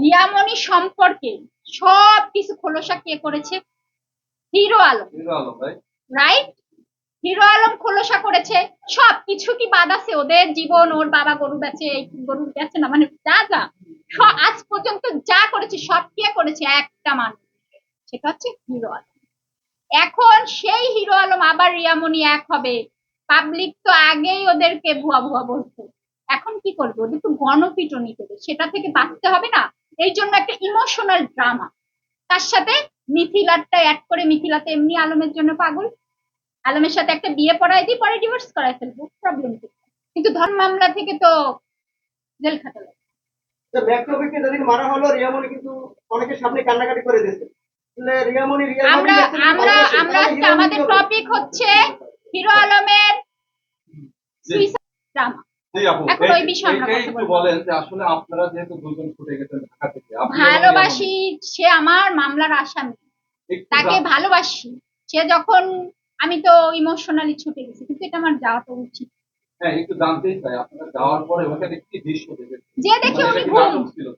রিয়ামণি সম্পর্কে সব কিছু খোলসা কে করেছে? হিরো আলম। হিরো আলম ভাই। রাইট হিরো আলম খোলসা করেছে। সব কিছু কি বাদ আছে? ওদের জীবন ওর বাবা গরু বেচে গরু বেচে না মানে যা যা। আজ পর্যন্ত যা করেছে সব কে করেছে? একটা মানুষ। সেটা হচ্ছে হিরো আলম। এখন সেই হিরো আলম আবার রিয়ামণি এক হবে। পাবলিক তো আগেই ওদেরকে ভুয়া ভুয়া বলতো এখন কি করবে? ওদের তো গণপিটনি দেবে। সেটা থেকে বাঁচতে হবে না। এই জন্য একটা ইমোশনাল ড্রামা তার সাথে মিথিলারটা অ্যাড করে মিথিলাতে এমনি আলমের জন্য পাগল। আলমের সাথে একটা বিয়ে পড়াই দিই পরে ডিভোর্স করাই ফেলব প্রবলেম কিন্তু ধর্ম মামলা থেকে তো জেল খাটা লাগে। যেদিন মারা হলো রিয়ামণি কিন্তু অনেকের সামনে কান্নাকাটি করে দিয়েছে। তাহলে রিয়ামণি রিয়াল আমরা আমাদের টপিক হচ্ছে হিরো আলমের সুইসাইড ড্রামা এখন ওই বিষয়ে আমরা কথা বলব। বলেন যে আসলে আপনারা যেহেতু দুজন ছুটে গেছেন ঢাকা থেকে ভালোবাসি সে আমার মামলার আসামি। তাকে ভালোবাসি। সে যখন আমি তো ইমোশনালি ছুটে গেছি কিন্তু এটা আমার যাওয়া তো উচিত। হ্যাঁ একটু জানতেই চাই আপনারা যাওয়ার পরে ওখানে কি দৃশ্য দেখেছেন? যে দেখি মানে উনি ঘুম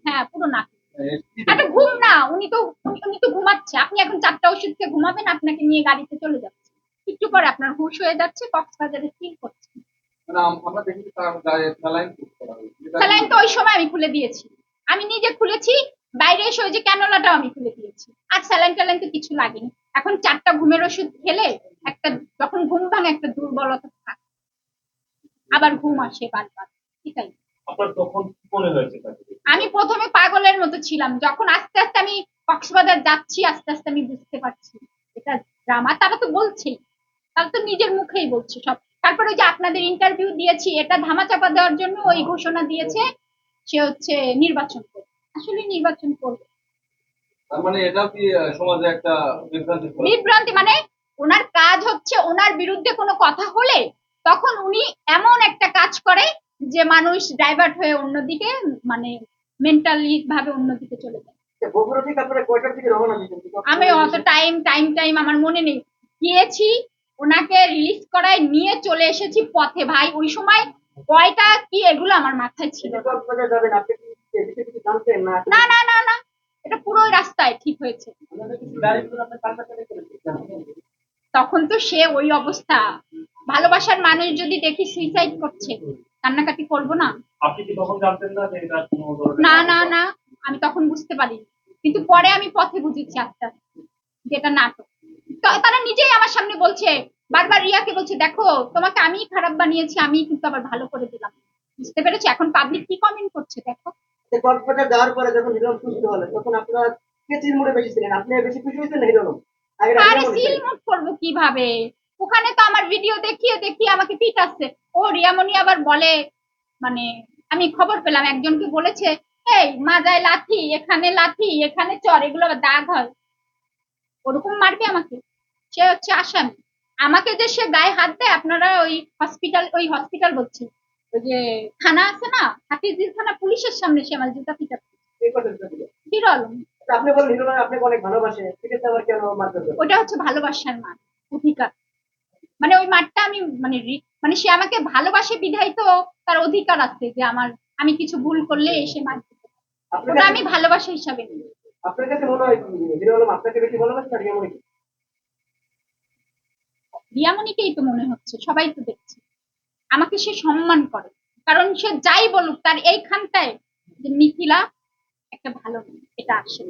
হ্যাঁ পুরো না হ্যাঁ? ঘুম না উনি তো উনি উনি তো ঘুমাচ্ছে। আপনি এখন চারটা ওষুধ খেয়ে ঘুমাবেন আপনাকে নিয়ে গাড়িতে চলে যাচ্ছে। একটু পরে আপনার হুশ হয়ে যাচ্ছে কক্সবাজারে ফিল করছে। স্যালাইন স্যালাইন তো ওই সময় আমি খুলে দিয়েছি। আমি নিজে খুলেছি বাইরে এসে ওই যে ক্যানোলাটাও আমি খুলে দিয়েছি। আর স্যালাইন ট্যালাইন তো কিছু লাগেনি। এখন চারটা ঘুমের ওষুধ খেলে একটা যখন ঘুম ভাঙে একটা দুর্বলতা থাকে। আবার ঘুম আসে বারবার। এটাই মনে? আমি প্রথমে পাগলের মতো ছিলাম। যখন আস্তে আস্তে আমি কক্সবাজার যাচ্ছি আস্তে আস্তে আমি বুঝতে পারছি এটা ড্রামা তারা তো বলছেই। তারা তো নিজের মুখেই বলছে সব। তারপরে ওই যে আপনাদের ইন্টারভিউ দিয়েছি এটা ধামাচাপা দেওয়ার জন্য ওই ঘোষণা দিয়েছে সে হচ্ছে নির্বাচন করবে। আসলে নির্বাচন করবে। মানে এটাও কি সমাজে একটা বিভ্রান্তি বিভ্রান্তি মানে ওনার কাজ হচ্ছে ওনার বিরুদ্ধে কোনো কথা হলে তখন উনি এমন একটা কাজ করে যে মানুষ ডাইভার্ট হয়ে অন্যদিকে মানে মেন্টালি ভাবে অন্যদিকে চলে যায়। আমি অত টাইম টাইম টাইম আমার মনে নেই। গিয়েছি ওনাকে রিলিজ করায় নিয়ে চলে এসেছি পথে। ভাই ওই সময় কয়টা কি এগুলো আমার মাথায় ছিল না। না? না না এটা পুরো রাস্তায় ঠিক হয়েছে। তখন তো সে ওই অবস্থা। ভালোবাসার মানুষ যদি দেখি সুইসাইড করছে কান্নাকাটি করব না? আপনি কি তখন জানতেন না যে এটা কোনো ধরনের না না না আমি তখন বুঝতে পারি কিন্তু পরে আমি পথে বুঝেছি আস্তে আস্তে যেটা নাটক। তো তারা নিজেই আমার সামনে বলছে বারবার রিয়াকে বলছে দেখো তোমাকে আমি খারাপ বানিয়েছি আমি কিন্তু আবার ভালো করে দিলাম। বুঝতে পেরেছি? এখন পাবলিক কি কমেন্ট করছে দেখো। কক্সবাজার যাওয়ার পরে যখন হিরোন সুস্থ হলেন তখন আপনারা কে চিরমুড়ে বেশি ছিলেন আপনি বেশি খুশি হয়েছেন না হিরোন আরে ছিলেন। করব কীভাবে? ওখানে তো আমার ভিডিও দেখিয়ে দেখিয়ে আমাকে পিটাচ্ছে ও রিয়ামণি আবার বলে মানে আমি খবর পেলাম একজনকে বলেছে এই মাজায় লাথি এখানে লাথি এখানে চর এগুলো আবার দাগ হয়। ওরকম মারবে আমাকে? সে হচ্ছে আসামি। আমাকে যে সে গায়ে হাত দেয় আপনারা ওই হসপিটাল ওই হসপিটাল বলছি। ওই যে থানা আছে না থানা পুলিশের সামনে সে আমার জুতা। হিরো আলম। আপনি বলেন আপনাকে অনেক ভালোবাসে সেক্ষেত্রে আবার কেন মারতে ওটা হচ্ছে ভালোবাসার মান অধিকার। মানে ওই মাঠটা আমি মানে মানে সে আমাকে ভালোবাসে বিধায় তো তার অধিকার আছে যে আমার আমি কিছু ভুল করলে এসে মার ওটা আমি ভালোবাসা হিসাবে নিই। আপনার কাছে মনে হয় হিরো আলম আপনাকে বেশি ভালোবাসে রিয়ামণিকেই তো মনে হচ্ছে সবাই তো দেখছে। আমাকে সে সম্মান করে কারণ সে যাই বলুক তার এইখানটায় যে মিথিলা একটা ভালো মেয়ে, এটা আসে